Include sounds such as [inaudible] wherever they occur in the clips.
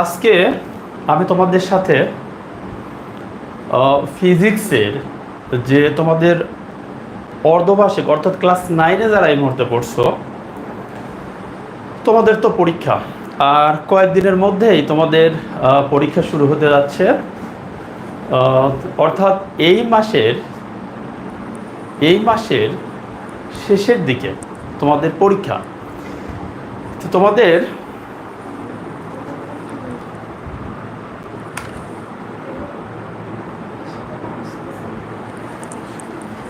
আজকে আমি তোমাদের সাথে ফিজিক্সের যে তোমাদের অর্ধবার্ষিক, অর্থাৎ ক্লাস নাইনে যারা এই মুহূর্তে পড়ছো, তোমাদের তো পরীক্ষা। আর কয়েকদিনের মধ্যেই তোমাদের পরীক্ষা শুরু হতে যাচ্ছে। অর্থাৎ এই মাসের এই মাসের শেষের দিকে তোমাদের পরীক্ষা। তোমাদের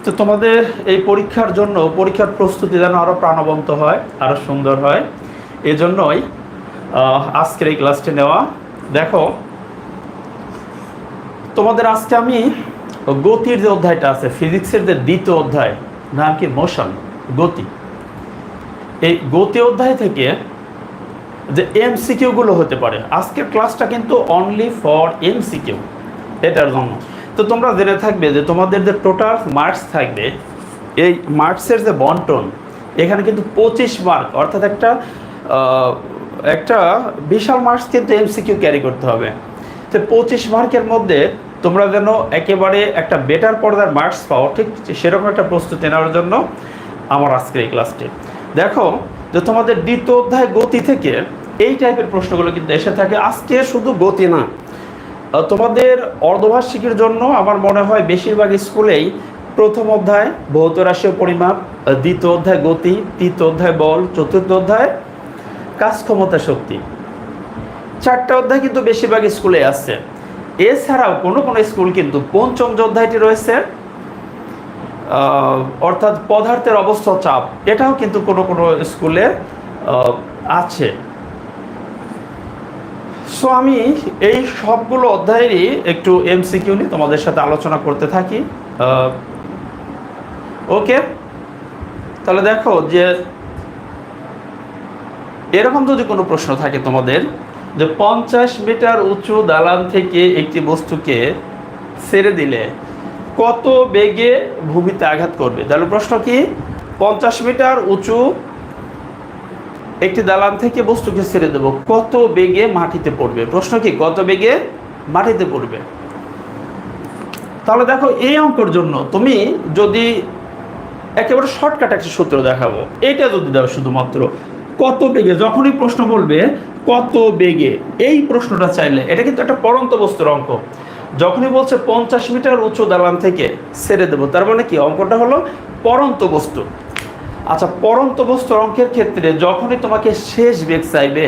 তো তোমাদের এই পরীক্ষার জন্য পরীক্ষার প্রস্তুতি যেন আরও প্রাণবন্ত হয় আরও সুন্দর হয়। এই জন্যই আহ, আজকের এই ক্লাসটি নেওয়া। দেখো তোমাদের আজকে আমি গতির যে অধ্যায়টা আছে ফিজিক্সের যে দ্বিতীয় অধ্যায় নাম কি? মোশন গতি। এই গতি অধ্যায় থেকে যে এমসিকিউগুলো হতে পারে আজকের ক্লাসটা কিন্তু অনলি ফর এমসিকিউ এটার জন্য। তো তোমরা জেনে থাকবে যে তোমাদের যে টোটাল মার্কস থাকবে, এই মার্কসের যে বন্টন, এখানে কিন্তু পঁচিশ মার্ক অর্থাৎ একটা একটা বিশাল মার্কস কিন্তু এমসিকিউ ক্যারি করতে হবে। তো পঁচিশ মার্কের মধ্যে তোমরা যেন একেবারে একটা বেটার পর্দার মার্কস পাও, ঠিক সেরকম একটা প্রস্তুতি নেওয়ার জন্য আমার আজকের এই ক্লাসটি দেখো, যে তোমাদের দ্বিতীয় অধ্যায় গতি থেকে এই টাইপের প্রশ্নগুলো কিন্তু এসে থাকে। আজকে শুধু গতি না তোমাদের অর্ধবার্ষিকীর জন্য আমার মনে হয় বেশিরভাগ স্কুলেই প্রথম অধ্যায় ভৌত রাশিয় পরিমাপ দ্বিতীয় অধ্যায় গতি, তৃতীয় অধ্যায় বল, চতুর্থ অধ্যায় কাজ ক্ষমতা শক্তি। চারটা অধ্যায় কিন্তু বেশিরভাগ স্কুলে আছে। এছাড়াও কোনো কোনো স্কুল কিন্তু পঞ্চম যে অধ্যায়টি রয়েছে অর্থাৎ পদার্থের অবস্থা চাপ, এটাও কিন্তু কোনো কোনো স্কুলে আছে। সো আমি এই সবগুলো অধ্যায়েরই একটু এমসিকিউ নিয়ে তোমাদের সাথে আলোচনা করতে থাকি। ওকে তাহলে দেখো যে এরকম যদি কোনো প্রশ্ন থাকে তোমাদের, যে পঞ্চাশ মিটার উঁচু দালান থেকে একটি বস্তুকে ছেড়ে দিলে কত বেগে ভূমিতে আঘাত করবে? তাহলে প্রশ্ন কি? পঞ্চাশ মিটার উঁচু একটি দালান থেকে বস্তুকে ছেড়ে দেব। কত বেগে মাটিতে পড়বে? প্রশ্ন কি, কত বেগে মাটিতে পড়বে? তাহলে দেখো, এই অঙ্কের জন্য তুমি যদি একেবারে শর্টকাট একটা সূত্র দেখাবো। এইটা যদি দাও শুধুমাত্র, কত বেগে, যখনই প্রশ্ন বলবে, কত বেগে, এই প্রশ্নটা চাইলে, এটা কিন্তু একটা পরন্ত বস্তুর অঙ্ক। যখনই বলছে পঞ্চাশ মিটার উঁচু দালান থেকে ছেড়ে দেবো, তার মানে কি? অঙ্কটা হলো পরন্ত বস্তু। আচ্ছা পরন্ত বস্তুর অঙ্কের ক্ষেত্রে যখনই তোমাকে শেষ বেগ চাইবে,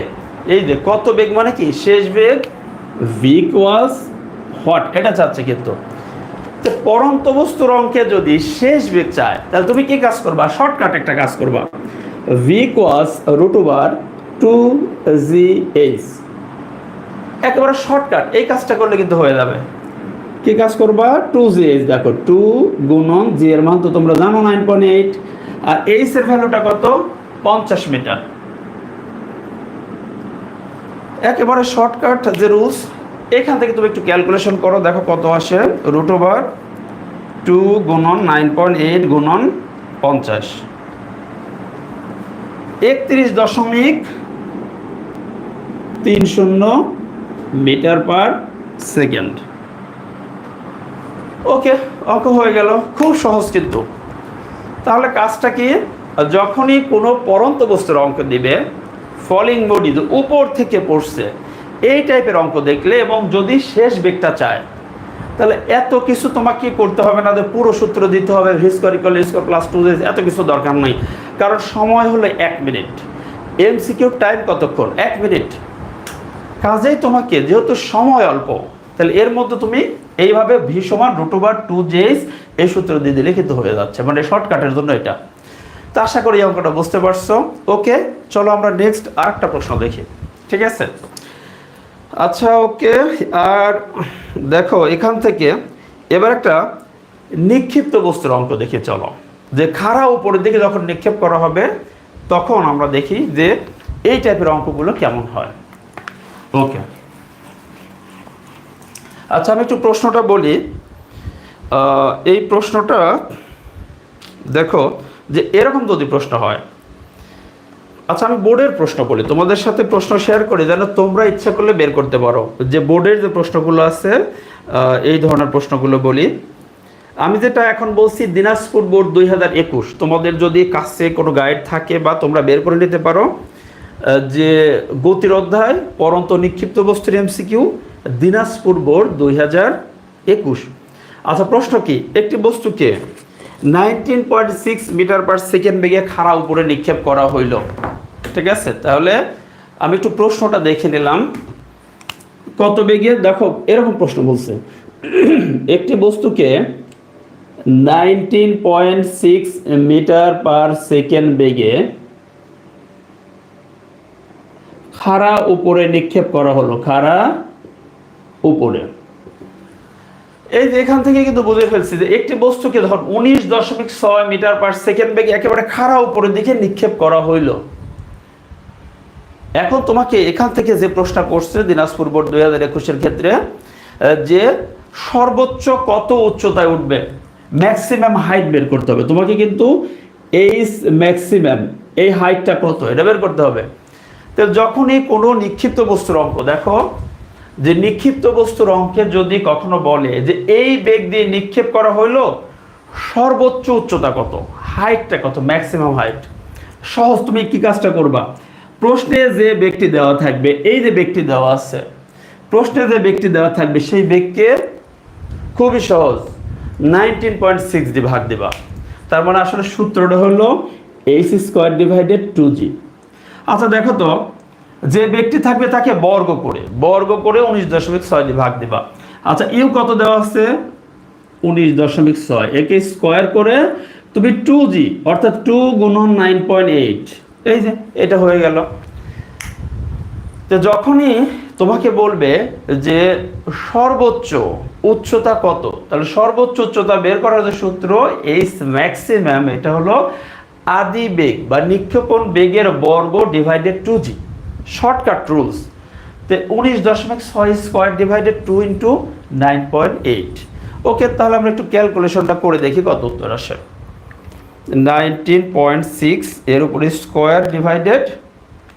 এই যে কত বেগ মানে কি? শেষ বেগ ভিক ওয়াজ হট এটা চাচ্ছে কিন্তু। পরন্ত বস্তুর অঙ্কে যদি শেষ বেগ চায়, তাহলে তুমি কি কাজ করবা? শর্টকাট একটা কাজ করবা। V equals root over two g h একেবারে শর্টকাট, এই কাজটা করলে কিন্তু হয়ে যাবে। কি কাজ করবা? টু জি এইচ দেখো টু গুণন জি এর মান তো তোমরা জানো নাইন পয়েন্ট এইট আর এইচ এর ভ্যালুটা কত? পঞ্চাশ মিটার। একেবারে শর্টকাট যে রুলস, এখান থেকে তুমি একটু ক্যালকুলেশন করো, দেখো কত আসে। রুট ওভার টু গুণন নাইন পয়েন্ট এইট গুণন পঞ্চাশ। একত্রিশ দশমিক তিন শূন্য মিটার পার সেকেন্ড। ওকে অঙ্ক হয়ে গেল। খুব সহজ কিন্তু। তাহলে কাজটা কি? যখনই কোনো পরন্ত বস্তুর অঙ্ক দিবে ফলিং বডি উপর থেকে পড়ছে, এই টাইপের অঙ্ক দেখলে এবং যদি শেষ বেগটা চায়, তাহলে এত কিছু তোমাকে করতে হবে না যে পুরো সূত্র দিতে হবে হিস্কোরিক্যাল স্কোর প্লাস টু এত কিছু দরকার নেই। কারণ সময় হলো এক মিনিট এমসিকিউর টাইম কতক্ষণ? এক মিনিট কাজেই তোমাকে, যেহেতু সময় অল্প, তাহলে এর মধ্যে তুমি এইভাবে ভি সমান রুট ওভার টু জেস এই সূত্র দিয়ে দিলে কিন্তু হয়ে যাচ্ছে মানে শর্টকাটের জন্য এটা। তো আশা করি অঙ্কটা বুঝতে পারছ। ওকে, চলো আমরা নেক্সট আরেকটা প্রশ্ন দেখি, ঠিক আছে? আচ্ছা ওকে, আর দেখো, এখান থেকে এবার একটা নিক্ষিপ্ত বস্তুর অঙ্ক দেখি, চলো। যে খাড়া উপরের দিকে যখন নিক্ষেপ করা হবে, তখন আমরা দেখি যে এই টাইপের অঙ্কগুলো কেমন হয়। ওকে। আচ্ছা আমি একটু প্রশ্নটা বলি। এই প্রশ্নটা, দেখো, যে এরকম যদি প্রশ্ন হয় আচ্ছা আমি বোর্ডের প্রশ্ন বলি, তোমাদের সাথে প্রশ্ন শেয়ার করি, যেন তোমরা ইচ্ছা করলে বের করতে পারো। যে বোর্ডের যে প্রশ্নগুলো আছে এই ধরনের প্রশ্নগুলো বলি। আমি যেটা এখন বলছি, দিনাজপুর বোর্ড দুই হাজার একুশ, তোমাদের যদি কাছে কোনো গাইড থাকে বা তোমরা বের করে নিতে পারো যে গতির অধ্যায়, পরন্ত নিক্ষিপ্ত বস্তুর এমসিকিউ দিনাজপুর বোর্ড দুই হাজার একুশ। আচ্ছা প্রশ্ন কি? একটি বস্তুকে nineteen point six metre per second বেগে খাড়া উপরে নিক্ষেপ করা হইল। ঠিক আছে? তাহলে আমি একটু প্রশ্নটা দেখে নিলাম। কত বেগে? দেখো, এরকম প্রশ্ন বলছে। একটি বস্তুকে nineteen point six metre per second বেগে খাড়া উপরে নিক্ষেপ করা হলো। খাড়া উপরে। এই যে এখান থেকে কিন্তু বুঝে ফেলছি যে একটি বস্তুকে ধর উনিশ দশমিক ছয় মিটার পার সেকেন্ড বেগে একেবারে খাড়া উপরের দিকে নিক্ষেপ করা হইল। এখন তোমাকে এখান থেকে যে প্রশ্ন করছে দিনাজপুর বোর্ড দুই হাজার একুশের ক্ষেত্রে যে সর্বোচ্চ কত উচ্চতায় উঠবে? ম্যাক্সিমাম হাইট বের করতে হবে। তোমাকে কিন্তু এই ম্যাক্সিমাম, এই হাইটটা কত? এটা বের করতে হবে। তো যখনই কোনো নিক্ষিপ্ত বস্তুর অঙ্ক, দেখো যে নিক্ষিপ্ত বস্তুর অঙ্কে যদি কখনো বলে যে এই বেগ দিয়ে নিক্ষেপ করা হইল, সর্বোচ্চ উচ্চতা কত? হাইটটা কত? Maximum height. সহজ, তুমি কি কাজটা করবা? প্রশ্নে যে ব্যক্তি দেওয়া থাকবে, এই যে ব্যক্তি দেওয়া আছে, প্রশ্নে যে ব্যক্তি দেওয়া থাকবে, সেই ব্যক্তিকে খুবই সহজ নাইনটিন পয়েন্ট সিক্স দিয়ে ভাগ দিবা। তার মানে আসলে সূত্রটা হলো h square divided by two g দেখো তো যে ব্যক্তি থাকবে তাকে বর্গ করে বর্গ করে উনিশ দশমিক ছয় দিয়ে ভাগ দিবা। আচ্ছা ইউ কত দেওয়া আছে? উনিশ দশমিক ছয়। একে স্কোয়ার করে তুমি টু জি অর্থাৎ টু গুণন নাইন পয়েন্ট এইট এই যে, এটা হয়ে গেল। তো যখনই তোমাকে বলবে যে সর্বোচ্চ উচ্চতা কত, তাহলে সর্বোচ্চ উচ্চতা বের করার যে সূত্র এইচ ম্যাক্সিমাম এটা হলো আদি বেগ বা নিক্ষেপণ বেগের বর্গ divided two G shortcut rules তো উনিশ দশমিক ছয় square divided two into nine point eight okay, তাহলে আমরা একটু ক্যালকুলেশনটা করে দেখি কত উত্তর আসে। নাইনটিন পয়েন্ট সিক্স এর উপরে square divided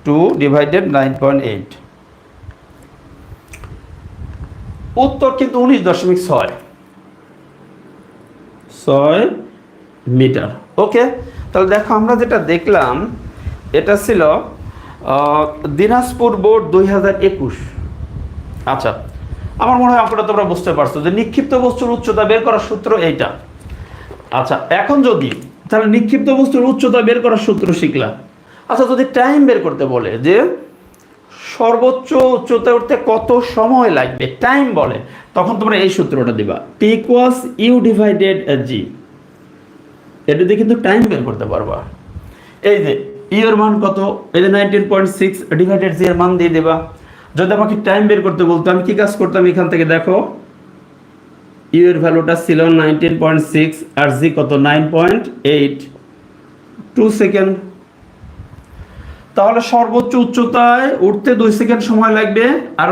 two divided nine point eight উত্তর কিন্তু উনিশ দশমিক ছয়। ছয় মিটার। ওকে, তাহলে দেখো আমরা যেটা দেখলাম, এটা ছিল দিনাজপুর বোর্ড দুই হাজার একুশ। আচ্ছা আমার মনে হয় অঙ্কটা তোমরা বুঝতে পারছ যে নিক্ষিপ্ত বস্তুর উচ্চতা বের করার সূত্র এইটা। আচ্ছা এখন যদি, তাহলে নিক্ষিপ্ত বস্তুর উচ্চতা বের করার সূত্র শিখলাম আচ্ছা যদি টাইম বের করতে বলে যে সর্বোচ্চ উচ্চতায় উঠতে কত সময় লাগবে টাইম বলে, তখন তোমরা এই সূত্রটা দিবা। T equals u divided g এটা দিয়ে কিন্তু টাইম বের করতে পারবা। এই যে ই এর মান কত? এই যে নাইনটিন পয়েন্ট সিক্স ডিভাইডেড এর মান দিয়ে দেবা। যদি আমাকে টাইম বের করতে বলতো, আমি কি কাজ করতাম এখান থেকে দেখো? ইউ এর ভ্যালুটা ছিল নাইনটিন পয়েন্ট সিক্স আর জি কত? Nine point eight two second তাহলে সর্বোচ্চ উচ্চতায় উঠতে দুই সেকেন্ড সময় লাগবে, আর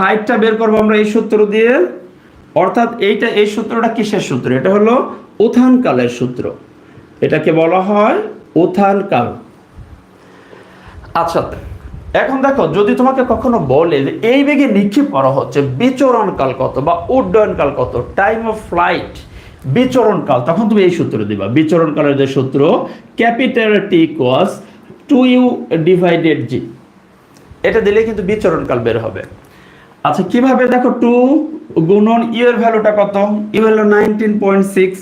হাইটটা বের করব আমরা এই সূত্র দিয়ে। অর্থাৎ এইটা, এই সূত্রটা কিসের সূত্র? এটা হলো উত্থান কালের সূত্র। এটাকে বলা হয় উত্থান কাল আচ্ছা এখন দেখো, যদি তোমাকে কখনো বলে যে এই বেগে নিক্ষেপ করা হচ্ছে বিচরণ কাল কত বা উড্ডয়ন কাল কত টাইম অফ ফ্লাইট বিচরণ কাল তখন তুমি এই সূত্র দিবা। বিচরণ কালের যে সূত্র ক্যাপিটাল টি কোয়াস টু ইউ ডিভাইডেড জি এটা দিলে কিন্তু বিচরণ কাল বের হবে। আচ্ছা কীভাবে দেখো টু গুণন ইউ এর ভ্যালুটা কত? ইউ হলো nineteen point six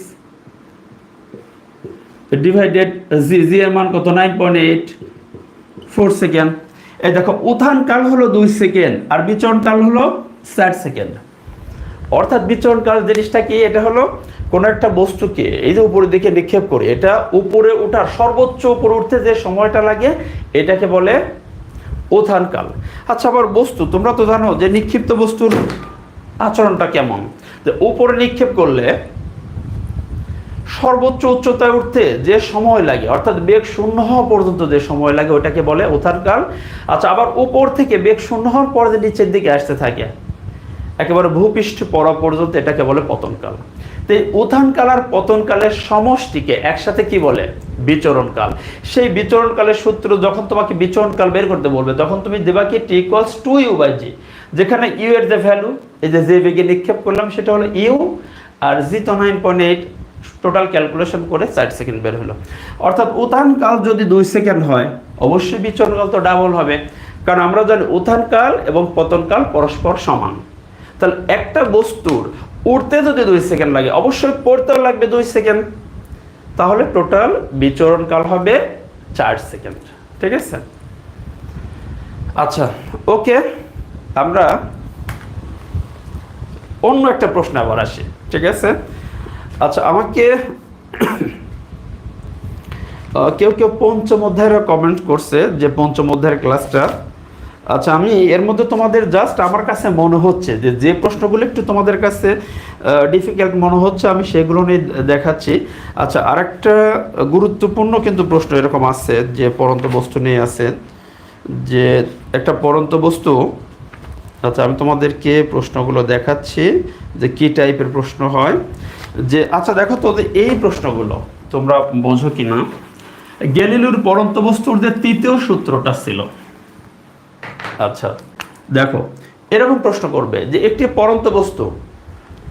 divided g g এর মান কত? Nine point eight four second. এই দেখো, উত্থান কাল হলো দুই সেকেন্ড আর বিচরণ কাল হলো ষাট সেকেন্ড। অর্থাৎ বিচরণ কাল জিনিসটা কি? এটা হলো কোনো একটা বস্তুকে, এই যে উপরের দিকে নিক্ষেপ করে, এটা উপরে ওঠার সর্বোচ্চ উপরে উঠতে যে সময়টা লাগে, এটাকে বলে উত্থান কাল। আচ্ছা আবার বস্তু, তোমরা তো জানো যে নিক্ষিপ্ত বস্তুর আচরণটা কেমন? যে উপরে নিক্ষেপ করলে সর্বোচ্চ উচ্চতায় উঠতে যে সময় লাগে, অর্থাৎ বেগ শূন্য হওয়া পর্যন্ত যে সময় লাগে, ওটাকে বলে উত্থানকাল আচ্ছা আবার উপর থেকে বেগ শূন্য হওয়ার পরে যে নিচের দিকে আসতে থাকে, একেবারে ভূপৃষ্ঠ পড়া পর্যন্ত এটাকে বলে পতনকাল তো উত্থানকাল আর পতনকালের সমষ্টিকে একসাথে কি বলে? বিচরণকাল সেই বিচরণকালের সূত্র যখন তোমাকে বিচরণকাল বের করতে বলবে, তখন তুমি দেবা কি t equals two u by g যেখানে ইউ এর যে ভ্যালু এই যে যে বেগে নিক্ষেপ করলাম, সেটা হলো ইউ আর জি তো nine point eight total calculation করে চার সেকেন্ড বের হলো। অর্থাৎ উত্থানকাল যদি দুই সেকেন্ড হয়, অবশ্যই বিচরণকাল তো ডাবল হবে। কারণ আমরা জানি উত্থানকাল এবং পতনকাল পরস্পর সমান। তাহলে একটা বস্তুর উঠতে যদি দুই সেকেন্ড লাগে, অবশ্যই পড়তেও লাগবে দুই সেকেন্ড তাহলে টোটাল বিচরণকাল হবে চার সেকেন্ড ঠিক আছে? আচ্ছা ওকে, আমরা অন্য একটা প্রশ্ন আবার আসি। ঠিক আছে? আচ্ছা আমাকে কেউ কেউ পঞ্চম অধ্যায়ের কমেন্ট করছে যে পঞ্চম অধ্যায়ের ক্লাসটা আচ্ছা আমি এর মধ্যে তোমাদের জাস্ট আমার কাছে মনে হচ্ছে যে যে প্রশ্নগুলো একটু তোমাদের কাছে ডিফিকাল্ট মনে হচ্ছে, আমি সেগুলো নিয়ে দেখাচ্ছি। আচ্ছা আরেকটা গুরুত্বপূর্ণ কিন্তু প্রশ্ন এরকম আছে যে পরন্ত বস্তু নিয়ে আছে, যে একটা পরন্ত বস্তু। আচ্ছা আমি তোমাদেরকে প্রশ্নগুলো দেখাচ্ছি যে কি টাইপের প্রশ্ন হয়। যে আচ্ছা দেখো তো এই প্রশ্নগুলো, তোমরা বোঝো কি না গ্যালিলিওর পরন্ত বস্তুর যে তৃতীয় সূত্রটা ছিল। আচ্ছা দেখো, এরকম প্রশ্ন করবে যে, একটি পরন্ত বস্তু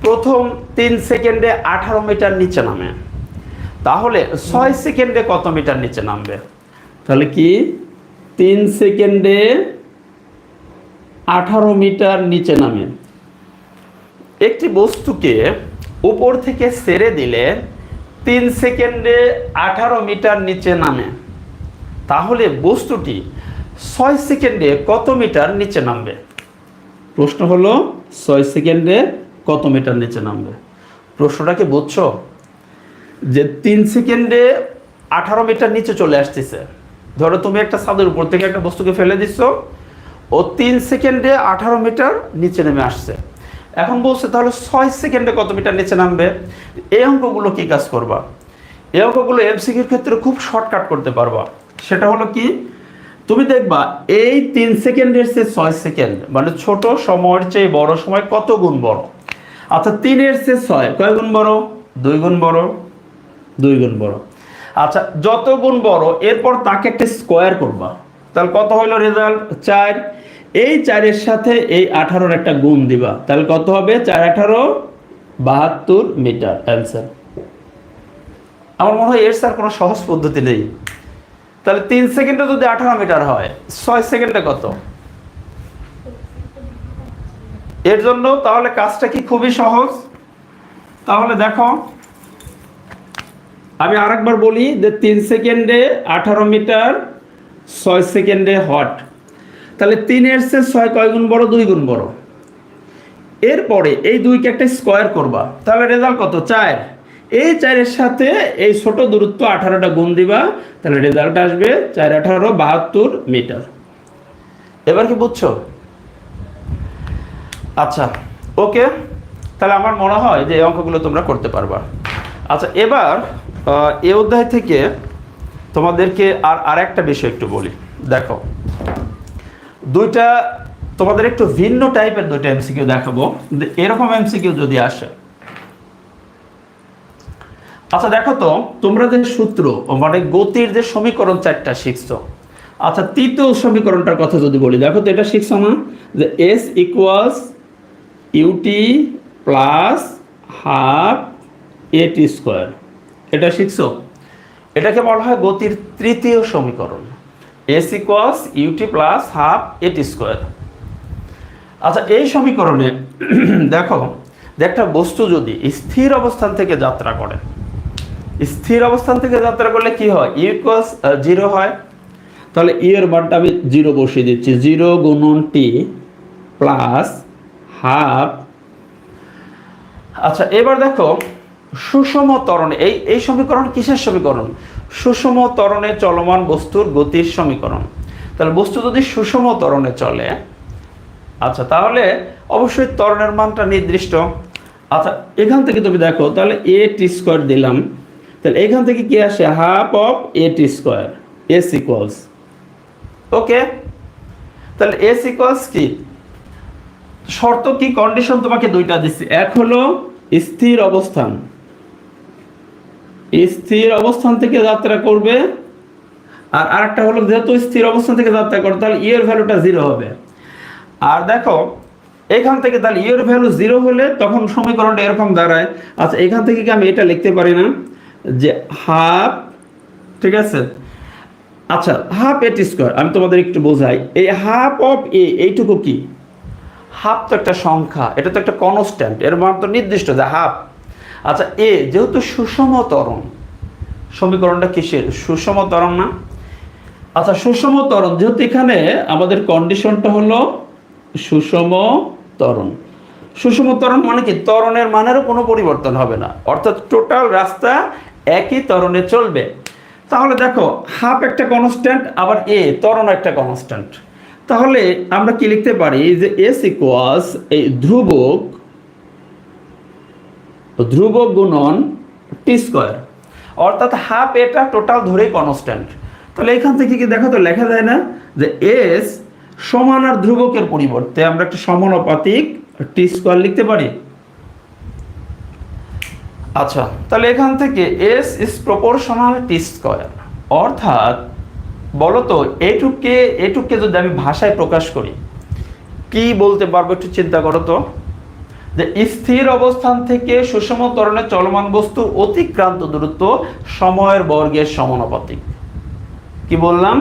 প্রথম তিন সেকেন্ডে আঠারো মিটার নিচে নামে। তাহলে ছয় সেকেন্ডে কত মিটার নিচে নামবে? তাহলে কি? তিন সেকেন্ডে আঠারো মিটার নিচে নামে। একটি বস্তুকে উপর থেকে ছেড়ে দিলে তিন সেকেন্ডে আঠারো মিটার নিচে নামে। তাহলে বস্তুটি ছয় সেকেন্ডে কত মিটার নিচে নামবে? প্রশ্ন হলো, ছয় সেকেন্ডে কত মিটার নিচে নামবে? প্রশ্নটা কি বুঝছ? যে তিন সেকেন্ডে আঠারো মিটার নিচে চলে আসতেছে। ধরো তুমি একটা ছাদের উপর থেকে একটা বস্তুকে ফেলে দিচ্ছ, ও তিন সেকেন্ডে আঠারো মিটার নিচে নেমে আসছে। এখন বলছে তাহলে ছয় সেকেন্ডে কত মিটার নিচে নামবে? এই অঙ্কগুলো কি কাজ করবা? এই অঙ্কগুলো এমসিকিউর ক্ষেত্রে খুব শর্টকাট করতে পারবা। সেটা হলো কি? তুমি দেখবা এই তিন সেকেন্ডের চেয়ে ছয় সেকেন্ড মানে ছোট সময়ের চেয়ে বড় সময় কত গুণ বড়? আচ্ছা তিনের চেয়ে ছয়, কয় গুণ বড়? দুই গুণ বড়, দুই গুণ বড়। আচ্ছা যত গুণ বড়, এরপর তাকে একটা স্কোয়ার করবা। তাহলে কত হইল রেজাল্ট চার। এই চারের সাথে এই আঠারোর একটা গুণ দিবা। তাহলে কত হবে? চার আঠারো, বাহাত্তর মিটার। অ্যান্সার আমার মনে হয় এর স্যার কোনো সহজ পদ্ধতি নেই। তাহলে তিন সেকেন্ডে যদি আঠারো মিটার হয়, ছয় সেকেন্ডে কত? এর জন্য তাহলে কাজটা কি খুবই সহজ? তাহলে দেখো, আমি আরেকবার বলি যে তিন সেকেন্ডে আঠারো মিটার, ছয় সেকেন্ডে হট। তাহলে তিনের চেয়ে ছয় কয় গুণ বড়? দুই গুণ বড়। এরপরে এই দুইকে একটা স্কোয়ার করবা। তাহলে রেজাল্ট কত? চার। এই চারের সাথে এই ছোট দূরত্ব আঠারোটা গুণ দিবা, তাহলে রেজাল্ট আসবে চার আঠারো বাহাত্তর মিটার। এবার কি বুঝছ? আচ্ছা ওকে। তাহলে আমার মনে হয় যে এই অঙ্কগুলো তোমরা করতে পারবা। আচ্ছা এবার এই অধ্যায় থেকে তোমাদেরকে আর আরেকটা বিষয় একটু বলি। দেখো দুইটা, তোমাদের একটু ভিন্ন টাইপের দুইটা এমসিকিউ দেখাবো। এরকম এমসিকিউ যদি আসে। আচ্ছা দেখো তো, তোমরা যে সূত্র মানে গতির যে সমীকরণ চারটা শিখছো। আচ্ছা তৃতীয় সমীকরণটার কথা যদি বলি, দেখো তো এটা শিখছো না? যে s equals u t plus half a t square এটা শিখছো? এটাকে বলা হয় গতির তৃতীয় সমীকরণ। S equals u t plus half a t square. আচ্ছা এই সমীকরণে [clears throat] দেখো একটা বস্তু যদি স্থির অবস্থান থেকে যাত্রা করে, স্থির অবস্থান থেকে যাত্রা করলে কি হয়? ইউ ইকুয়ালস জিরো হয়। তাহলে ই এর মানটা আমি জিরো বসিয়ে দিচ্ছি। জিরো গুণন টি প্লাস হাফ আচ্ছা এবার দেখো, সুষম ত্বরণে, এই এই সমীকরণ কিসের সমীকরণ? সুষম ত্বরণে চলমান বস্তুর গতির সমীকরণ। তাহলে বস্তু যদি সুষম ত্বরণে চলে আচ্ছা তাহলে অবশ্যই ত্বরণের মানটা নির্দিষ্ট। আচ্ছা এখান থেকে তুমি দেখো, তাহলে এ টি স্কোয়ার দিলাম। তাহলে এখান থেকে কি আসে? Half of a t square s equals okay তাহলে এস ইকুয়ালস কি? শর্ত কি? কন্ডিশন তোমাকে দুইটা দিচ্ছি এক হলো স্থির অবস্থান। স্থির অবস্থান থেকে যাত্রা করবে। আর আরেকটা হলো, যেহেতু স্থির অবস্থান থেকে যাত্রা করে তাহলে ইয়ের ভ্যালুটা জিরো হবে। আর দেখো, এখান থেকে তাহলে ইয়ের ভ্যালু জিরো হলে তখন সমীকরণটা এরকম দাঁড়ায়। আচ্ছা এখান থেকে কি আমি এটা লিখতে পারি না? যে হাফ ঠিক আছে? আচ্ছা হাফ এট স্কোয়ার আমি তোমাদের একটু বোঝাই। এই হাফ অফ এ এইটুকু কি? হাফ তো একটা সংখ্যা, এটা তো একটা কনস্ট্যান্ট এর মান তো নির্দিষ্ট যে হাফ আচ্ছা এ যেহেতু সুষম ত্বরণ, সমীকরণটা কিসের? সুষম ত্বরণ না? আচ্ছা সুষম ত্বরণ, যেহেতু এখানে আমাদের কন্ডিশনটা হলো সুষম ত্বরণ। সুষম ত্বরণ মানে কি? ত্বরণের মানেরও কোনো পরিবর্তন হবে না। অর্থাৎ টোটাল রাস্তা একই ত্বরণে চলবে। তাহলে দেখো হাফ একটা কনস্ট্যান্ট আবার এ ত্বরণ একটা কনস্ট্যান্ট তাহলে আমরা কি লিখতে পারি? যে এস ইকুয়াস এই ধ্রুবক ধ্রুবক গুণন টি স্কোয়ার অর্থাৎ হাফ এটা টোটাল ধরেই কনস্ট্যান্ট তাহলে এখান থেকে কি দেখো তো লেখা যায় না? যে এস সমান আর ধ্রুবকের পরিবর্তে আমরা একটা সমানুপাতিক টি স্কোয়ার লিখতে পারি। আচ্ছা তাহলে এখান থেকে s is proportional t square অর্থাৎ বলতো এটুককে এটুককে যদি আমি ভাষায় প্রকাশ করি, কি বলতে পারব একটু চিন্তা করো তো? যে স্থির অবস্থান থেকে সুষম ত্বরণে চলমান বস্তুর অতিক্রান্ত দূরত্ব সময়ের বর্গের সমানুপাতিক। কি বললাম?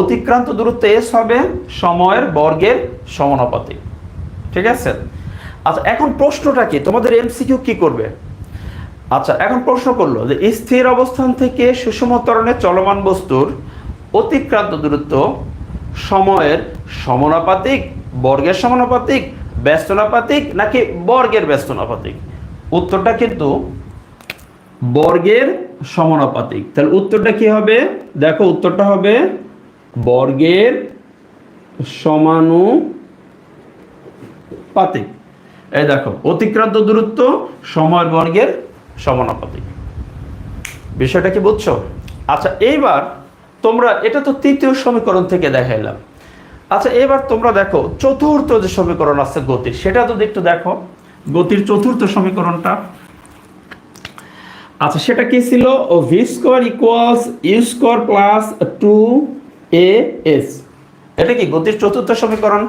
অতিক্রান্ত দূরত্ব এস হবে সময়ের বর্গের সমানুপাতিক। ঠিক আছে? আচ্ছা এখন প্রশ্নটা কি? তোমাদের এমসিকিউ কি করবে? আচ্ছা এখন প্রশ্ন করল যে স্থির অবস্থান থেকে সুষম ত্বরণে চলমান বস্তুর অতিক্রান্ত দূরত্ব সময়ের সমানুপাতিক, বর্গের সমানুপাতিক ব্যস্তনাপাতিক নাকি বর্গের ব্যস্তনাপাতিক উত্তরটা কিন্তু বর্গের সমানুপাতিক তাহলে উত্তরটা কি হবে? দেখো উত্তরটা হবে বর্গের সমানুপাতিক। এই দেখো, অতিক্রান্ত দূরত্ব সময়ের বর্গের সমানুপাতিক। বিষয়টা কি বুঝছ? আচ্ছা এইবার তোমরা, এটা তো তৃতীয় সমীকরণ থেকে দেখাইলাম। আচ্ছা এবার তোমরা দেখো, চতুর্থ যে সমীকরণ আছে গতির, সেটা যদি একটু দেখো। গতির চতুর্থ সমীকরণটা। আচ্ছা সেটা কি ছিল? V square equals u square plus two a s এটা কি গতির চতুর্থ সমীকরণ?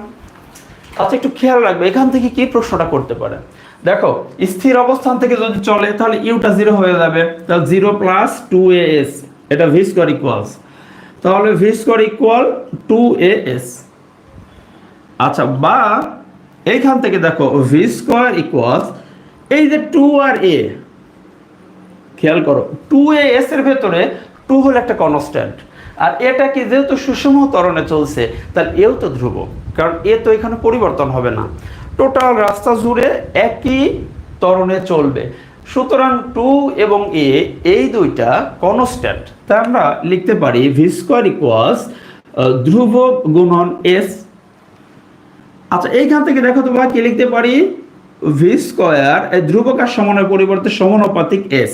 আচ্ছা একটু খেয়াল রাখবে, এখান থেকে কি প্রশ্নটা করতে পারে? দেখো, স্থির অবস্থান থেকে যদি চলে, তাহলে ইউটা জিরো হয়ে যাবে। তাহলে zero plus two a s এটা ভি স্কোয়ার ইকুয়ালস তাহলে v square equal to a s আচ্ছা বা এইখান থেকে দেখো ভি স্কোয়ার ইকুয়ালস এই যে টু আর এ খেয়াল করো টু এ এস এর ভেতরে টু হলো একটা কনস্ট্যান্ট আর এটা কি যেহেতু সুষম ত্বরণে চলছে, তাহলে এও তো ধ্রুব, কারণ এ তো এখানে পরিবর্তন হবে না। টোটাল রাস্তা জুড়ে একই ত্বরণে চলবে। সুতরাং টু এবং এ এই দুইটা কনস্ট্যান্ট তাই আমরা লিখতে পারি ভি স্কোয়ার ইকুয়ালস ধ্রুব গুণন এস আচ্ছা এইখান থেকে দেখো তোমরা কি লিখতে পারি? ভি স্কোয়ার ধ্রুবক আর সমানের পরিবর্তে সমানুপাতিক এস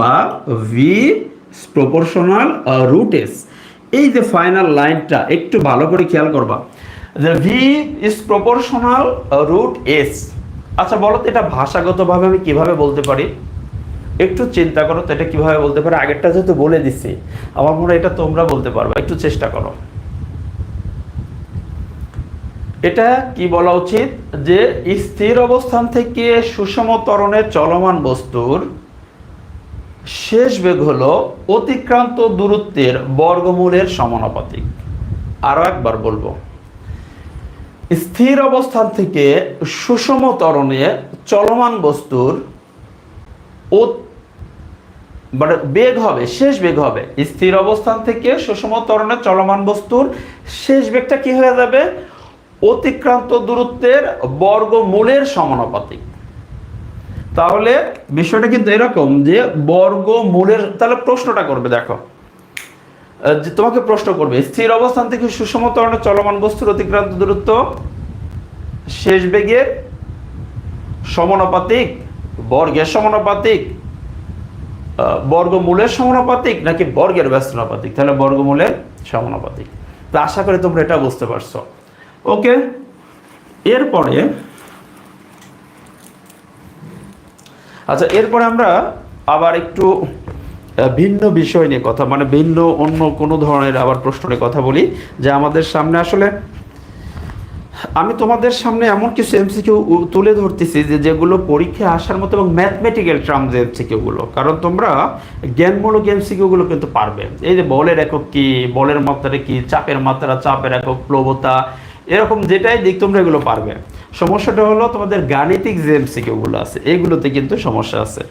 বা ভি প্রপোর্শনাল রুট এস এই যে ফাইনাল লাইনটা একটু ভালো করে খেয়াল করবা। যে v is proportional root s আচ্ছা বলো তো এটা ভাষাগতভাবে আমি কীভাবে বলতে পারি? একটু চিন্তা করো তো এটা কীভাবে বলতে পারি? আগেরটা যেহেতু বলে দিছি, আমার মনে হয় এটা তোমরা বলতে পারবে। একটু চেষ্টা করো। এটা কি বলা উচিত? যে স্থির অবস্থান থেকে সুষম ত্বরণে চলমান বস্তুর শেষ বেগ হলো অতিক্রান্ত দূরত্বের বর্গমূলের সমানুপাতিক। আরও একবার বলব। স্থির অবস্থান থেকে সুষম ত্বরণে চলমান বস্তুর মানে বেগ হবে, শেষ বেগ হবে। স্থির অবস্থান থেকে সুষম ত্বরণে চলমান বস্তুর শেষ বেগটা কি হয়ে যাবে? অতিক্রান্ত দূরত্বের বর্গমূলের সমানুপাতিক। তাহলে বিষয়টা কিন্তু এরকম যে বর্গমূলের, তাহলে প্রশ্নটা করবে, দেখো। যে তোমাকে প্রশ্ন করবে, স্থির অবস্থান থেকে সুষম ত্বরণে চলমান বস্তুর অতিক্রান্ত দূরত্ব, শেষ বেগের সমানুপাতিক, বর্গের সমানুপাতিক বর্গমূলের সমানুপাতিক নাকি বর্গের ব্যস্তনাপাতিক তাহলে বর্গমূলের সমানুপাতিক। তো আশা করি তোমরা এটা বুঝতে পারছ। ওকে? এরপরে আচ্ছা এরপরে আমরা আবার একটু ভিন্ন বিষয় নিয়ে কথা মানে ভিন্ন, অন্য কোনো ধরনের আবার প্রশ্ন নিয়ে কথা বলি, যে আমাদের সামনে আসলে, আমি তোমাদের সামনে এমন কিছু এমসিকিউ তুলে ধরতেছি যে যেগুলো পরীক্ষায় আসার মতো এবং ম্যাথমেটিক্যাল টার্মস এমসিকিউ গুলো। কারণ তোমরা জ্ঞানমূলক এমসিকিউ গুলো কিন্তু পারবে। এই যে বলের একক কি? বলের মাত্রা কি? চাপের মাত্রা, চাপের একক প্লবতা এরকম যেটাই দিক তোমরা এগুলো পারবে। সমস্যাটা হলো তোমাদের গাণিতিক যে এমসিকিউ গুলো আছে এইগুলোতে কিন্তু সমস্যা আছে।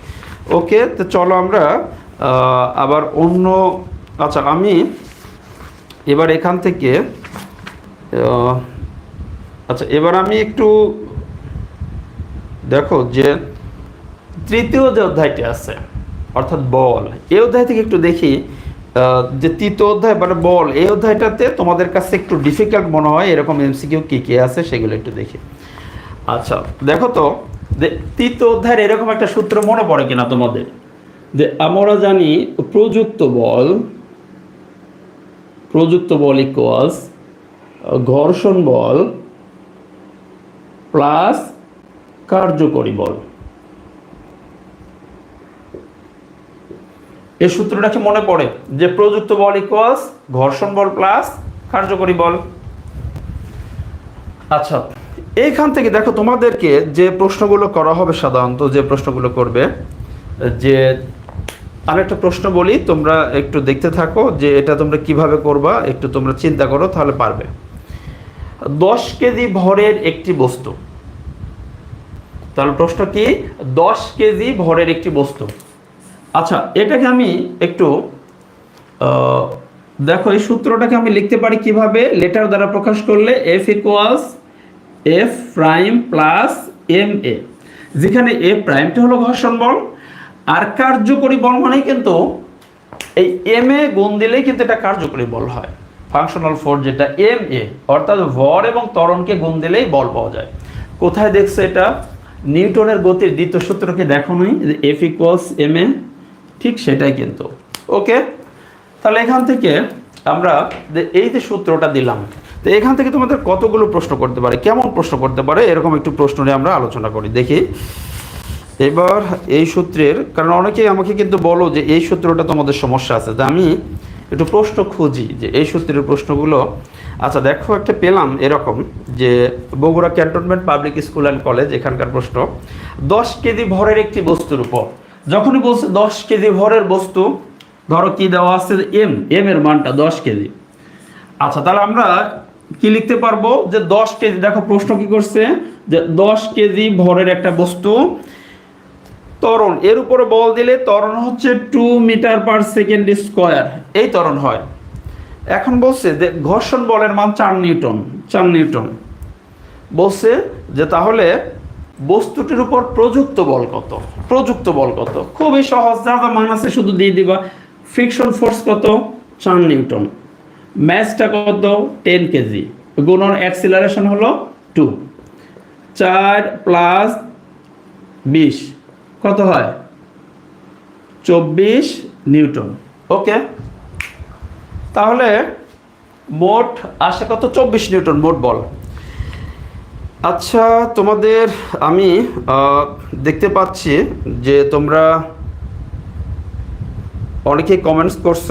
ওকে, তো চলো আমরা আবার অন্য আচ্ছা আমি এবার এখান থেকে আচ্ছা এবার আমি একটু দেখো যে তৃতীয় যে অধ্যায়টি আছে, অর্থাৎ বল, এই অধ্যায় থেকে একটু দেখি যে তৃতীয় অধ্যায় মানে বল, এই অধ্যায়টাতে তোমাদের কাছে একটু ডিফিকাল্ট মনে হয় এরকম এমসিকিউ কি কি আছে সেগুলো একটু দেখি। আচ্ছা দেখো তো, যে তৃতীয় অধ্যায়ের এরকম একটা সূত্র মনে পড়ে কিনা তোমাদের? যে আমরা জানি প্রযুক্ত বল প্রযুক্ত বল ইকুয়ালস ঘর্ষণ বল প্লাস কার্যকরী বল। এই সূত্রটা কি মনে পড়ে? যে প্রযুক্ত বল ইকুয়ালস ঘর্ষণ বল প্লাস কার্যকরী বল। আচ্ছা এইখান থেকে দেখো তোমাদেরকে যে প্রশ্নগুলো করা হবে সাধারণত, যে প্রশ্নগুলো করবে, যে আমি একটা প্রশ্ন বলি, তোমরা একটু দেখতে থাকো যে এটা তোমরা কীভাবে করবা, একটু তোমরা চিন্তা করো, তাহলে পারবে। দশ কেজি ভরের একটি বস্তু। তাহলে প্রশ্ন কি? দশ কেজি ভরের একটি বস্তু। আচ্ছা এটাকে আমি একটু দেখো এই সূত্রটাকে আমি লিখতে পারি কীভাবে? লেটার দ্বারা প্রকাশ করলে F equals F prime plus m a যেখানে এ প্রাইমটা হলো ঘর্ষণ বল, আর কার্যকরী বল মানে কিন্তু এই এম এ গুণ দিলেই কিন্তু এটা কার্যকরী বল হয়। ফাংশনাল ফোর্স যেটা এম এ অর্থাৎ ভর এবং ত্বরণকে গুণ দিলেই বল পাওয়া যায়। কোথায় দেখছ এটা? নিউটনের গতির দ্বিতীয় সূত্রকে দেখো নি এফ ইকুয়ালস এম এ ঠিক সেটাই কিন্তু। ওকে তাহলে এখান থেকে আমরা এই যে সূত্রটা দিলাম, তো এখান থেকে তোমাদের কতগুলো প্রশ্ন করতে পারে, কেমন প্রশ্ন করতে পারে, এরকম একটু প্রশ্ন নিয়ে আমরা আলোচনা করি, দেখি। এবার এই সূত্রের, কারণ অনেকেই আমাকে কিন্তু বলো যে এই সূত্রটা তোমাদের সমস্যা আছে, তা আমি একটু প্রশ্ন খুঁজি যে এই সূত্রের প্রশ্নগুলো আচ্ছা দেখো একটা পেলাম এরকম যে Bogura cantonment public school and college, এখানকার প্রশ্ন, দশ কেজি ভরের একটি বস্তুর উপর যখনই বলছে দশ কেজি ভরের বস্তু, ধরো কি দেওয়া আছে এম এম এর মানটা দশ কেজি। আচ্ছা তাহলে আমরা কি লিখতে পারব? যে দশ কেজি, দেখো প্রশ্ন কি করছে? যে দশ কেজি ভরের একটা বস্তু, ত্বরণ, এর উপরে বল দিলে ত্বরণ হচ্ছে two metre per second square এই ত্বরণ হয়। এখন বলছে যে ঘর্ষণ বলের মান চার নিউটন চার নিউটন। বলছে যে তাহলে বস্তুটির উপর প্রযুক্ত বল কত? প্রযুক্ত বল কত? খুবই সহজ, যা যা মান আছে শুধু দিয়ে দিবা। ফ্রিকশন ফোর্স কত? চার নিউটন। ম্যাচটা কত? টেন কেজি গুণন অ্যাক্সিলারেশন হলো টু চার প্লাস বিশ। কত হয়? চব্বিশ নিউটন। ওকে? তাহলে মোট আসে কত? চব্বিশ নিউটন মোট বল। আচ্ছা তোমাদের আমি দেখতে পাচ্ছি যে তোমরা অনেকেই কমেন্টস করছ।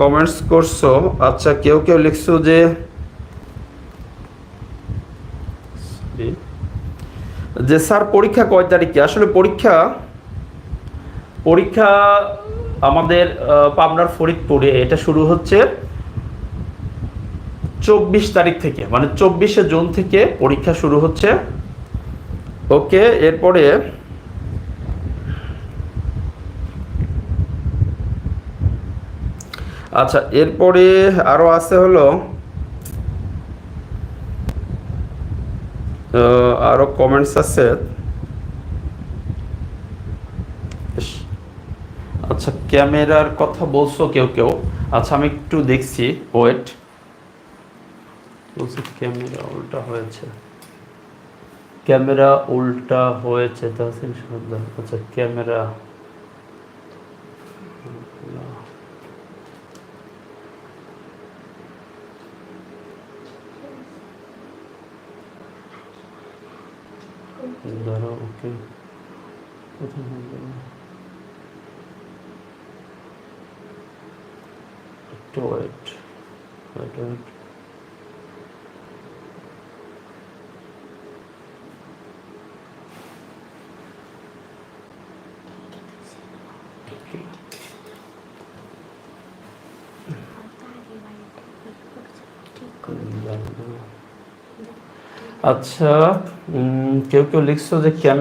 কমেন্টস করছ। আচ্ছা কেউ কেউ লিখছো যে যে, স্যার, পরীক্ষা কয় তারিখে? আসলে পরীক্ষা পরীক্ষা আমাদের পাবনার ফরিদপুরে। এটা শুরু হচ্ছে চব্বিশ তারিখ থেকে মানে চব্বিশে জুন থেকে পরীক্ষা শুরু হচ্ছে। ওকে এরপরে আচ্ছা এরপরে আরও আছে হলো আহ, আরও কমেন্টস আছে। আচ্ছা ক্যামেরার কথা বলছো কেউ কেউ। আচ্ছা আমি একটু দেখছি ওয়েট বলছে ক্যামেরা উল্টা হয়েছে। ক্যামেরা উল্টা হয়েছে, তাহসিন সর্দার। আচ্ছা ক্যামেরা দাঁড়াও, ওকে। একটু ওয়েট ওয়েট ওয়েট আচ্ছা কেউ কেউ লিখছো যে কেন?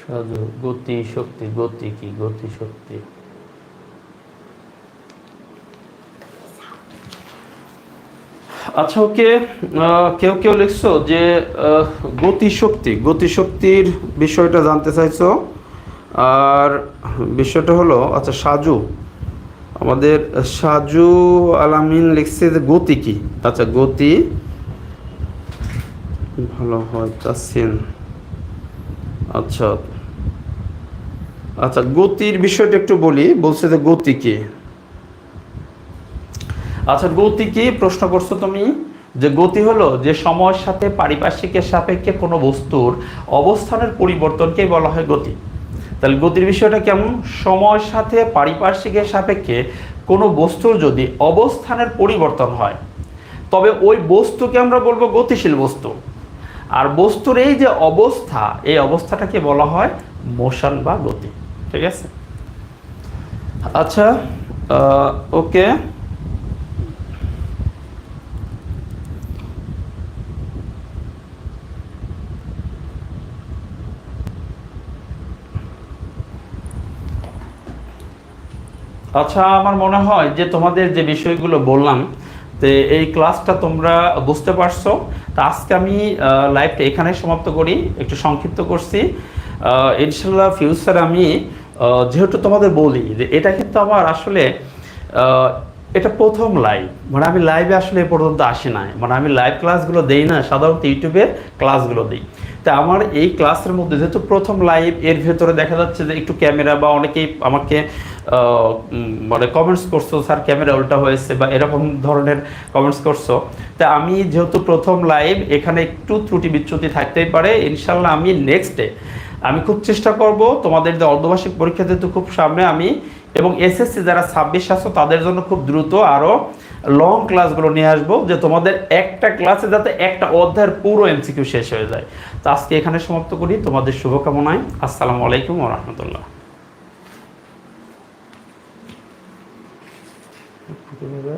সাধু গতি শক্তি গতি কি? গতি শক্তি। আচ্ছা ওকে কেউ কেউ লিখছো যে আহ, গতি শক্তি। গতি শক্তির বিষয়টা জানতে চাইছো। আর বিষয়টা হলো আচ্ছা সাজু। আমাদের সাজু আলামিন লিখছে যে গতি কি? আচ্ছা গতি ভালো হয় চাচ্ছেন আচ্ছা। আচ্ছা গতির বিষয়টা একটু বলি। বলছে যে গতি কি? আচ্ছা গতি কি? প্রশ্ন করছ তুমি? যে গতি হলো যে সময়ের সাথে পারিপার্শ্বিকের সাপেক্ষে কোনো বস্তুর অবস্থানের পরিবর্তনকেই বলা হয় গতি। তাহলে গতির বিষয়টা কেমন? সময়ের সাথে পারিপার্শ্বিকের সাপেক্ষে কোনো বস্তুর যদি অবস্থানের পরিবর্তন হয়, তবে ওই বস্তুকে আমরা বলব গতিশীল বস্তু। আর বস্তুর এই যে অবস্থা, এই অবস্থাটাকে বলা হয় মোশন বা গতি, ঠিক আছে? আচ্ছা ওকে। আচ্ছা আমার মনে হয় যে তোমাদের যে বিষয়গুলো বললাম তো এই ক্লাসটা তোমরা বুঝতে পারছ। তো আজকে আমি লাইভটা এখানে সমাপ্ত করি, একটু সংক্ষিপ্ত করছি। ইনশাল্লাহ ফিউচার আমি যেহেতু তোমাদের বলি, যে এটা কিন্তু আমার আসলে এটা প্রথম লাইভ মানে আমি লাইভে আসলে এ পর্যন্ত আসি নাই। মানে আমি লাইভ ক্লাসগুলো দেই না, সাধারণত ইউটিউবের ক্লাসগুলো দিই। তা আমার এই ক্লাসের মধ্যে যেহেতু প্রথম লাইভ এর ভেতরে দেখা যাচ্ছে যে একটু ক্যামেরা বা অনেকেই আমাকে মানে কমেন্টস করছ, স্যার ক্যামেরা উল্টা হয়েছে বা এরকম ধরনের কমেন্টস করছ। তা আমি যেহেতু প্রথম লাইভ এখানে একটু ত্রুটি বিচ্যুতি থাকতেই পারে। ইনশাল্লাহ আমি নেক্সট আমি খুব চেষ্টা করব তোমাদের যে অর্ধবার্ষিক পরীক্ষা যেহেতু খুব সামনে, আমি এবং এসএসসি যারা ছাব্বিশ আসো তাদের জন্য খুব দ্রুত আরও লং ক্লাসগুলো নিয়ে আসব, যে তোমাদের একটা ক্লাসে যাতে একটা অধ্যায়ের পুরো এমসিকিউ শেষ হয়ে যায়। তো আজকে এখানে সমাপ্ত করি, তোমাদের শুভকামনায়। আসসালামু আলাইকুম রহমতুল্লাহ। কীভাবে?